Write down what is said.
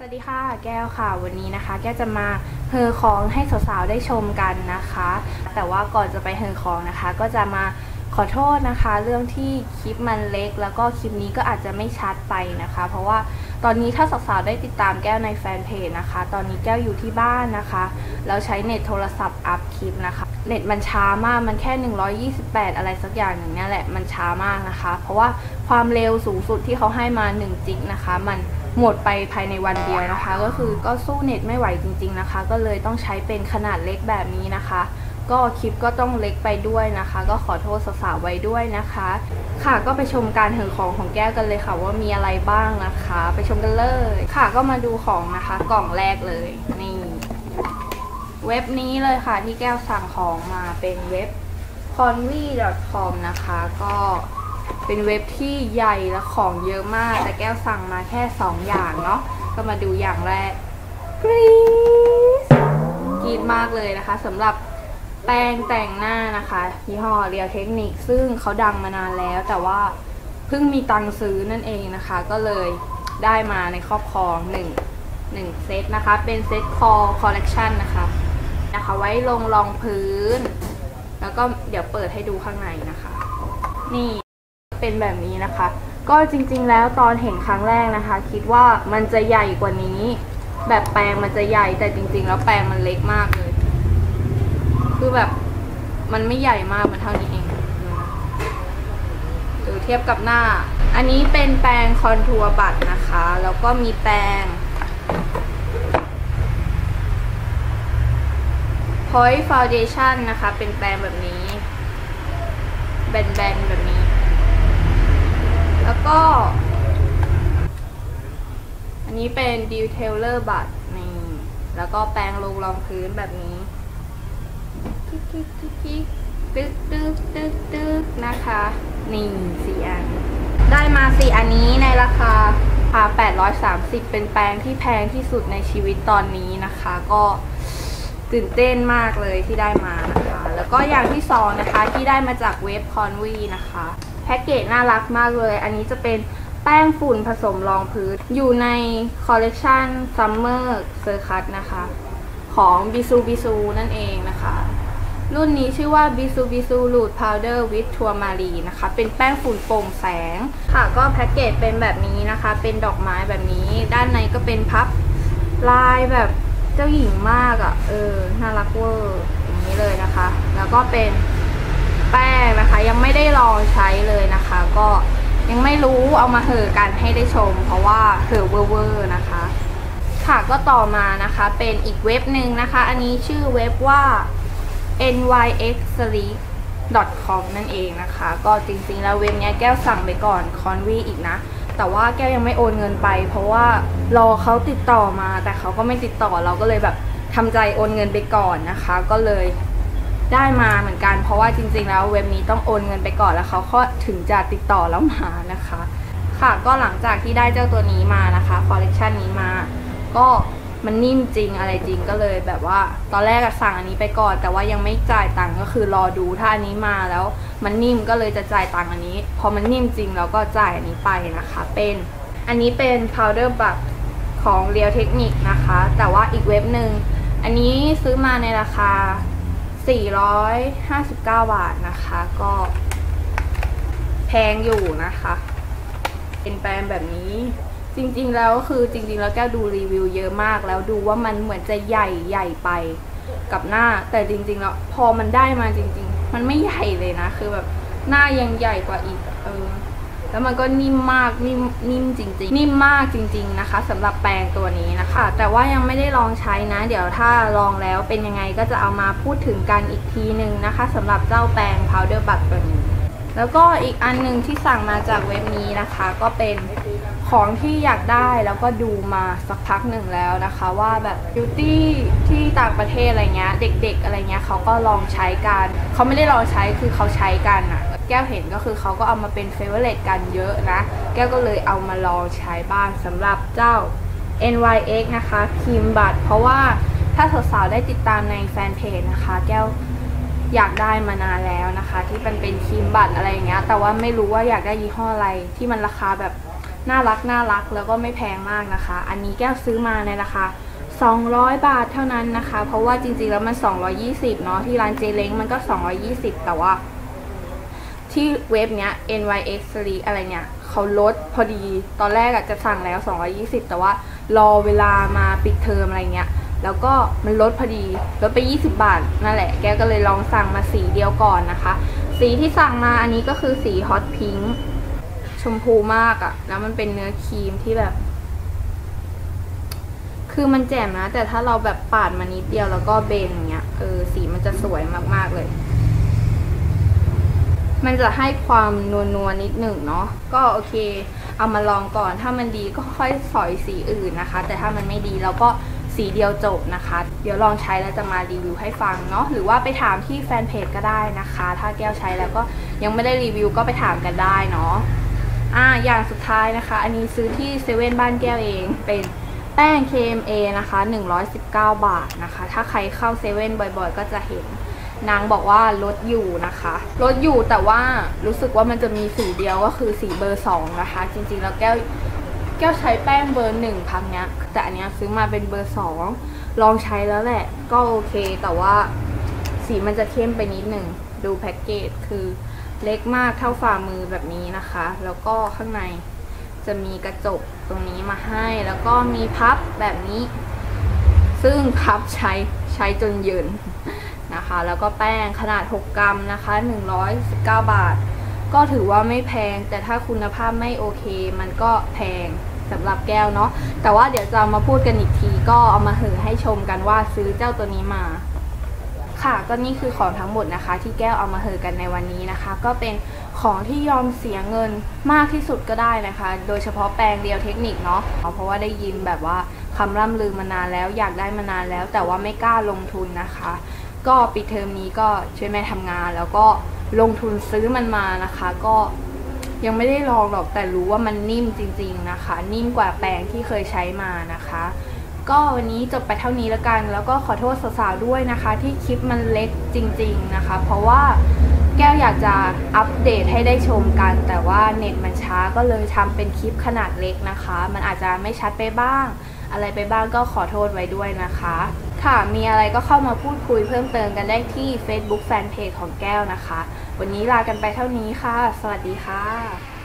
สวัสดีค่ะแก้วค่ะวันนี้นะคะ แก้วจะมาเฮอของให้สาวๆได้ชมกันนะคะ แต่ว่าก่อนจะไปเฮอของนะคะ ก็จะมาขอโทษนะคะ เรื่องที่คลิปมันเล็ก แล้วก็คลิปนี้ก็อาจจะไม่ชัดไปนะคะ เพราะว่าตอนนี้ถ้าสาวๆได้ติดตามแก้วในแฟนเพจนะคะ ตอนนี้แก้วอยู่ที่บ้านนะคะแล้วใช้เน็ตโทรศัพท์อัพคลิปนะคะเน็ตมันช้ามากมันแค่ 128 อะไรสักอย่างหนึ่งนี่แหละมันช้ามากนะคะ เพราะว่าความเร็วสูงสุดที่เขาให้มา1จิกนะคะ มัน หมดไปภายในวันเดียวนะคะ ก็คือก็สู้เน็ตไม่ไหวจริง ๆนะคะ ก็เลยต้องใช้เป็นขนาดเล็กแบบนี้นะคะ ก็คลิปก็ต้องเล็กไปด้วยนะคะ ก็ขอโทษสาวๆไว้ด้วยนะคะ ค่ะก็ไปชมการเหินของของแก้วกันเลยค่ะ ว่ามีอะไรบ้างนะคะ ไปชมกันเลยค่ะก็มาดูของนะคะ กล่องแรกเลยนี่เว็บนี้เลยค่ะที่แก้วสั่งของมาเป็นเว็บ convy.com นะคะ ก็ เป็นเว็บที่ใหญ่และของเยอะมาก แต่แก้วสั่งมาแค่ 2 อย่างเนาะก็มาดูอย่างแรกกรีซกรีดมากเลยนะคะสำหรับแป้งแต่งหน้านะคะยี่ห้อเรียวเทคนิคซึ่งเขาดังมานานแล้ว แต่ว่าเพิ่งมีตังซื้อนั่นเองนะคะ ก็เลยได้มาในครอบครอง1 1เซตนะคะ เป็นเซตคอคอลเล t ชันนะคะนะคะไว้ลงรองพื้น แล้วก็เดี๋ยวเปิดให้ดูข้างในนะคะ นี่ เป็นแบบนี้นะคะ ก็จริงๆแล้วตอนเห็นครั้งแรกนะคะ คิดว่ามันจะใหญ่กว่านี้ แบบแปรงมันจะใหญ่แต่จริง ๆ แล้วแปรงมันเล็กมากเลย คือแบบมันไม่ใหญ่มากมันเท่านี้เองดูเทียบกับหน้า อันนี้เป็นแปรงคอนทัวร์บัตรนะคะ แล้วก็มีแปรง Point Foundation นะคะ เป็นแปรงแบบนี้ แบนๆแบบนี้ แล้วก็ อันนี้เป็น Detailer บัตรนี่แล้วก็แปรงลงรองพื้นแบบนี้กิ๊กกิ๊กกิ๊กกิ๊กตึ๊กตึ๊กตึ๊กตึ๊กนะคะนี่สี่อัน ได้มาสี่อันนี้ในราคาคา830 เป็นแปรงที่แพงที่สุดในชีวิตตอนนี้นะคะ ก็ตื่นเต้นมากเลยที่ได้มานะคะ แล้วก็อย่างที่สองนะคะที่ได้มาจากเว็บคอนวีนะคะ แพ็กเกจน่ารักมากเลย อันนี้จะเป็นแป้งฝุ่นผสมรองพื้น อยู่ในคอลเลกชัน Summer Circus นะคะ ของ Bisu Bisu นั่นเองนะคะ รุ่นนี้ชื่อว่า Bisu Bisu Root Powder with Tourmaline นะคะ เป็นแป้งฝุ่นโปร่งแสง ค่ะก็แพ็กเกจเป็นแบบนี้นะคะ เป็นดอกไม้แบบนี้ ด้านในก็เป็นพับลายแบบเจ้าหญิงมากอะ่ะ เออ น่ารักเวอร์อย่างนี้เลยนะคะ แล้วก็เป็น แป้งนะคะ ยังไม่ได้ลองใช้เลยนะคะ ก็ยังไม่รู้เอามาเห่อกันให้ได้ชม เพราะว่าเห่อเวอร์ๆนะคะ ค่ะก็ต่อมานะคะเป็นอีกเว็บหนึ่งนะคะ อันนี้ชื่อเว็บว่า nyx s l e e com นั่นเองนะคะ ก็จริงๆแล้วเว็บนี้แก้วสั่งไปก่อนคอนวีอีกนะ แต่ว่าแก้วยังไม่โอนเงินไป เพราะว่ารอเขาติดต่อมา แต่เขาก็ไม่ติดต่อเราก็เลยแบบทำใจโอนเงินไปก่อนนะคะ ก็เลย ได้มาเหมือนกัน เพราะว่าจริง ๆ แล้วเว็บนี้ต้องโอนเงินไปก่อนแล้วเขาก็ถึงจะติดต่อแล้วมานะคะ ค่ะก็หลังจากที่ได้เจ้าตัวนี้มานะคะคอลเลกชันนี้มา ก็มันนิ่มจริงอะไรจริงก็เลยแบบว่า ตอนแรกสั่งอันนี้ไปก่อน แต่ว่ายังไม่จ่ายตังค์ก็คือรอดูถ้าอันนี้มาแล้ว มันนิ่มก็เลยจะจ่ายตังค์อันนี้ พอมันนิ่มจริงเราก็จ่ายอันนี้ไปนะคะ เป็นอันนี้เป็น powder b u t ของ Real Technique นะคะ แต่ว่าอีกเว็บหนึ่งอันนี้ซื้อมาในราคา 459 บาทนะคะ ก็แพงอยู่นะคะ เป็นแปลงแบบนี้ จริงๆแล้วคือจริงๆแล้วแก้วดูรีวิวเยอะมาก แล้วดูว่ามันเหมือนจะใหญ่ใหญ่ไปกับหน้า แต่จริงๆแล้วพอมันได้มาจริง ๆ มันไม่ใหญ่เลยนะ คือแบบหน้ายังใหญ่กว่าอีก แล้วมันก็นิ่มมากนิ่มนิ่มจริง ๆ นิ่มมากจริง ๆนะคะสำหรับแปรงตัวนี้นะคะ แต่ว่ายังไม่ได้ลองใช้นะ เดี๋ยวถ้าลองแล้วเป็นยังไงก็จะเอามาพูดถึงกันอีกทีหนึ่งนะคะสำหรับเจ้าแปรง powder butt ตัวนี้ แล้วก็อีกอันหนึ่งที่สั่งมาจากเว็บนี้นะคะ ก็เป็นของที่อยากได้แล้วก็ดูมาสักพักหนึ่งแล้วนะคะ ว่าแบบบิวตี้ที่ต่างประเทศอะไรเงี้ย เด็ก ๆ อะไรเงี้ยเขาก็ลองใช้กันเขาไม่ได้ลองใช้คือเขาใช้กันอะ แก้วเห็นก็คือเขาก็เอามาเป็นเฟเวอร์เรตกันเยอะนะ แก้วก็เลยเอามาลองใช้บ้างสำหรับเจ้า NYX นะคะครีมบัตรเพราะว่าถ้าสาวๆได้ติดตามในแฟนเพจนะคะ แก้วอยากได้มานานแล้วนะคะ ที่มันเป็นครีมบัตรอะไรอย่างเงี้ยแต่ว่าไม่รู้ว่าอยากได้ยี่ห้ออะไรที่มันราคาแบบน่ารักน่ารักแล้วก็ไม่แพงมากนะคะ อันนี้แก้วซื้อมาในราคา 200 บาทเท่านั้นนะคะ เพราะว่าจริงๆแล้วมัน 220 เนาะที่ร้านเจเล้งมันก็ 220 แต่ว่า ที่เว็บเนี้ย NYX อะไรเนี่ยเขาลดพอดีตอนแรกอะจะสั่งแล้ว 220 แต่ว่ารอเวลามาปิดเทอมอะไรเงี้ย แล้วก็มันลดพอดีลดไป 20 บาทนั่นแหละ แกก็เลยลองสั่งมาสีเดียวก่อนนะคะ สีที่สั่งมาอันนี้ก็คือสีฮอตพิงค์ชมพูมากอะแล้วมันเป็นเนื้อครีมที่แบบ คือมันแจ่มนะ แต่ถ้าเราแบบปาดมานิดเดียวแล้วก็เบนอย่างเงี้ยเออสีมันจะสวยมากๆเลย มันจะให้ความนัวนัวๆนิดหนึ่งเนาะก็โอเค เอามาลองก่อนถ้ามันดีก็ค่อยสอยสีอื่นนะคะ แต่ถ้ามันไม่ดีเราก็สีเดียวจบนะคะ เดี๋ยวลองใช้แล้วจะมารีวิวให้ฟังเนาะหรือว่าไปถามที่แฟนเพจก็ได้นะคะ ถ้าแก้วใช้แล้วก็ยังไม่ได้รีวิวก็ไปถามกันได้เนาะอ่าอย่างสุดท้ายนะคะ อันนี้ซื้อที่เซเว่นบ้านแก้วเองเป็นแป้ง KMA นะคะ 119 บาทนะคะ ถ้าใครเข้าเซเว่นบ่อยๆ ก็จะเห็น นางบอกว่าลดอยู่นะคะลดอยู่แต่ว่ารู้สึกว่ามันจะมีสีเดียวก็คือสีเบอร์สองนะคะ จริงๆแล้วแก้วแก้วใช้แป้งเบอร์หนึ่งพักเนี้ย แต่อันเนี้ยซื้อมาเป็นเบอร์สองลองใช้แล้วแหละ ก็โอเคแต่ว่าสีมันจะเข้มไปนิดหนึ่งดูแพ็กเกจคือเล็กมากเท่าฝ่ามือแบบนี้นะคะ แล้วก็ข้างในจะมีกระจกตรงนี้มาให้ แล้วก็มีพับแบบนี้ ซึ่งพับใช้ใช้จนเยิน นะคะ แล้วก็แป้งขนาด 6 กรัมนะคะ 119 บาท ก็ถือว่าไม่แพง แต่ถ้าคุณภาพไม่โอเค มันก็แพงสำหรับแก้วเนาะแต่ว่าเดี๋ยวจะมาพูดกันอีกที ก็เอามาเหอให้ชมกันว่าซื้อเจ้าตัวนี้มาค่ะก็นี่คือของทั้งหมดนะคะ ที่แก้วเอามาเหอกันในวันนี้นะคะ ก็เป็นของที่ยอมเสียเงินมากที่สุดก็ได้นะคะ โดยเฉพาะแปลงเดียวเทคนิคเนาะเพราะว่าได้ยินแบบว่าคำร่ำลือมานานแล้วอยากได้มานานแล้ว แต่ว่าไม่กล้าลงทุนนะคะ ก็ปิดเทอมนี้ก็ช่วยแม่ทำงาน แล้วก็ลงทุนซื้อมันมานะคะ ก็ยังไม่ได้ลองหรอกแต่รู้ว่ามันนิ่มจริง ๆนะคะ นิ่มกว่าแปรงที่เคยใช้มานะคะ ก็วันนี้จบไปเท่านี้แล้วกัน แล้วก็ขอโทษสาวๆด้วยนะคะ ที่คลิปมันเล็กจริง ๆนะคะ เพราะว่าแก้วอยากจะอัปเดตให้ได้ชมกัน แต่ว่าเน็ตมันช้าก็เลยทำเป็นคลิปขนาดเล็กนะคะ มันอาจจะไม่ชัดไปบ้าง อะไรไปบ้างก็ขอโทษไว้ด้วยนะคะ ค่ะ มีอะไรก็เข้ามาพูดคุยเพิ่มเติมกันได้ที่ Facebook Fanpage ของแก้วนะคะ วันนี้ลากันไปเท่านี้ค่ะ สวัสดีค่ะ